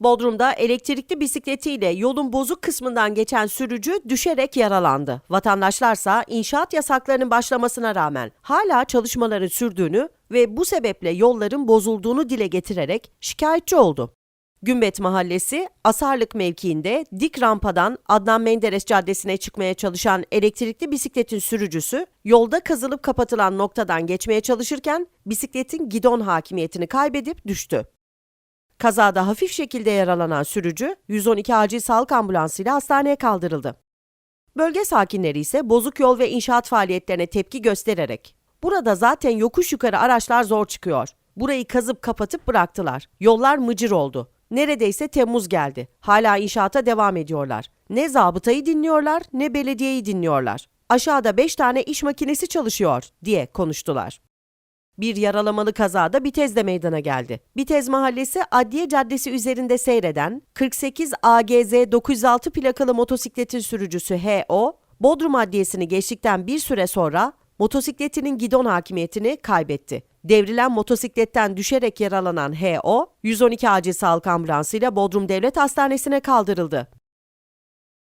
Bodrum'da elektrikli bisikletiyle yolun bozuk kısmından geçen sürücü düşerek yaralandı. Vatandaşlarsa inşaat yasaklarının başlamasına rağmen hala çalışmaların sürdüğünü ve bu sebeple yolların bozulduğunu dile getirerek şikayetçi oldu. Gümbet Mahallesi, Asarlık mevkiinde dik rampadan Adnan Menderes Caddesi'ne çıkmaya çalışan elektrikli bisikletin sürücüsü, yolda kazılıp kapatılan noktadan geçmeye çalışırken bisikletin gidon hakimiyetini kaybedip düştü. Kazada hafif şekilde yaralanan sürücü 112 acil sağlık ambulansıyla hastaneye kaldırıldı. Bölge sakinleri ise bozuk yol ve inşaat faaliyetlerine tepki göstererek burada zaten yokuş yukarı araçlar zor çıkıyor. Burayı kazıp kapatıp bıraktılar. Yollar mıcır oldu. Neredeyse Temmuz geldi. Hala inşaata devam ediyorlar. Ne zabıtayı dinliyorlar ne belediyeyi dinliyorlar. Aşağıda 5 tane iş makinesi çalışıyor diye konuştular. Bir yaralamalı kazada Bitez'de meydana geldi. Bitez Mahallesi Adliye Caddesi üzerinde seyreden 48 AGZ 906 plakalı motosikletin sürücüsü HO, Bodrum Adliyesi'ni geçtikten bir süre sonra motosikletinin gidon hakimiyetini kaybetti. Devrilen motosikletten düşerek yaralanan HO, 112 acil sağlık ambulansıyla Bodrum Devlet Hastanesi'ne kaldırıldı.